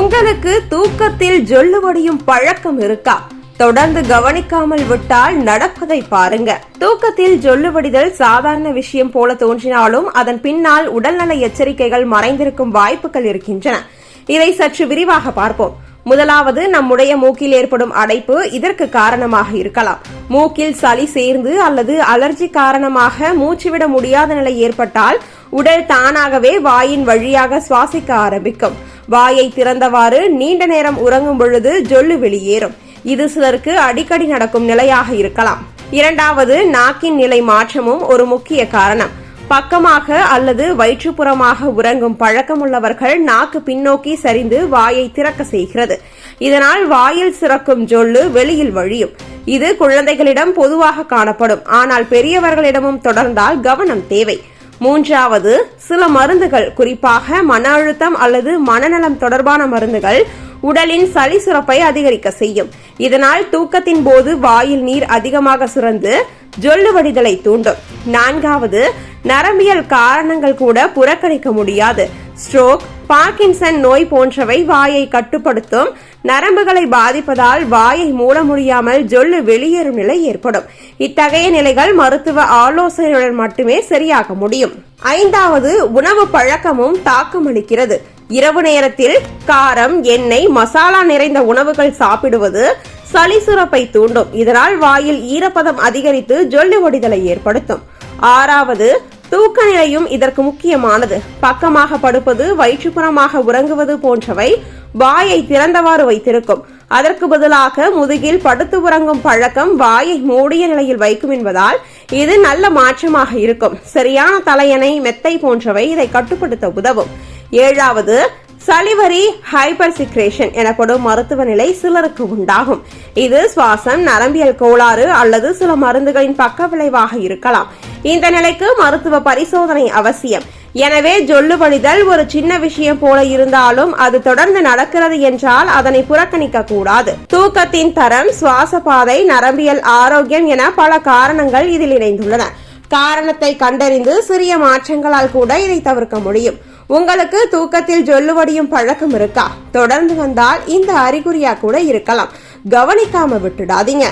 உங்களுக்கு தூக்கத்தில் ஜொல்லுவடியும் பழக்கம் இருக்கா? தொடர்ந்து கவனிக்காமல் விட்டால் நடப்பதை பாருங்க. தூக்கத்தில் ஜொல்லுவடிதல் சாதாரண விஷயம் போல தோன்றினாலும் அதன் பின்னால் உடல்நல எச்சரிக்கைகள் மறைந்திருக்கும் வாய்ப்புகள் இருக்கின்றன. இதை சற்று விரிவாக பார்ப்போம். முதலாவது நம்முடைய மூக்கில் ஏற்படும் அடைப்பு இதற்கு காரணமாக இருக்கலாம். மூக்கில் சளி சேர்ந்து அல்லது அலர்ஜி காரணமாக மூச்சுவிட முடியாத நிலை ஏற்பட்டால் உடல் தானாகவே வாயின் வழியாக சுவாசிக்க ஆரம்பிக்கும். வாயை திறந்தவாறு நீண்ட நேரம் உறங்கும் பொழுது ஜொல்லு வெளியேறும். இது சிலருக்கு அடிக்கடி நடக்கும் நிலையாக இருக்கலாம். இரண்டாவது நாக்கின் நிலை மாற்றமும் ஒரு முக்கிய காரணம். பக்கமாக அல்லது வயிற்றுப்புறமாக உறங்கும் பழக்கமுள்ளவர்கள் நாக்கு பின்னோக்கி சரிந்து வாயை திறக்க செய்கிறது. இதனால் வாயில் சிறக்கும் ஜொல்லு வெளியில் வழியும். இது குழந்தைகளிடம் பொதுவாக காணப்படும். ஆனால் பெரியவர்களிடமும் தொடர்ந்தால் கவனம் தேவை. மூன்றாவது சில மருந்துகள் குறிப்பாக மன அழுத்தம் அல்லது மனநலம் தொடர்பான மருந்துகள் உடலின் சளி சுரப்பை அதிகரிக்க செய்யும். இதனால் தூக்கத்தின் போது வாயில் நீர் அதிகமாக சுரந்து ஜொல்லு வடிதலை தூண்டும். நான்காவது நரம்பியல் காரணங்கள் கூட புறக்கணிக்க முடியாது. ஸ்ட்ரோக் பார்க்கின்சன் நோய் போன்றவை வாயை கட்டுப்படுத்தும். நரம்புகளை பாதிப்பதால் வாயை மூட முடியாமல் ஜொல்லு வெளியேறும் நிலை ஏற்படும். இத்தகைய நிலைகள் மருத்துவ ஆலோசனையுடன் மட்டுமே சரியாக முடியும். ஐந்தாவது உணவு பழக்கமும் தாக்கமளிக்கிறது இரவு நேரத்தில் காரம் எண்ணெய் மசாலா நிறைந்த உணவுகள் சாப்பிடுவது சளி சுரப்பை தூண்டும். இதனால் வாயில் ஈரப்பதம் அதிகரித்து ஜொல்லு ஒடிதலை ஏற்படுத்தும். ஆறாவது தூக்க நிலையும் இதற்கு முக்கியமானது. பக்கமாக படுப்பது வயிற்றுப்புறமாக உறங்குவது போன்றவை வாயை திறந்தவாறு வைத்திருக்கும். அதற்கு பதிலாக முதுகில் படுத்து உறங்கும் பழக்கம் வாயை மூடிய நிலையில் வைக்கும் என்பதால் இது நல்ல மாற்றமாக இருக்கும். சரியான தலையணை மெத்தை போன்றவை இதை கட்டுப்படுத்த உதவும். ஏழாவது சளிவரி ஹைப்பர் சிக்ரேஷன் எனப்படும் மருத்துவ நிலை சிலருக்கு உண்டாகும். இது சுவாசம் நரம்பியல் கோளாறு அல்லது சில மருந்துகளின் பக்க விளைவாக இருக்கலாம். இந்த நிலைக்கு மருத்துவ பரிசோதனை அவசியம். எனவே ஜொல்லு வழிதல் ஒரு சின்ன விஷயம் போல இருந்தாலும் அது தொடர்ந்து நடக்கிறது என்றால் அதனை புறக்கணிக்க கூடாது தூக்கத்தின் தரம் சுவாச பாதை நரம்பியல் ஆரோக்கியம் என பல காரணங்கள் இதில் இணைந்துள்ளன. காரணத்தை கண்டறிந்து சிறிய மாற்றங்களால் கூட இதை தவிர்க்க முடியும். உங்களுக்கு தூக்கத்தில் ஜொல்லுவடியும் பழக்கம் இருக்கா? தொடர்ந்து வந்தால் இந்த அறிகுறியா கூட இருக்கலாம். கவனிக்காம விட்டுடாதீங்க.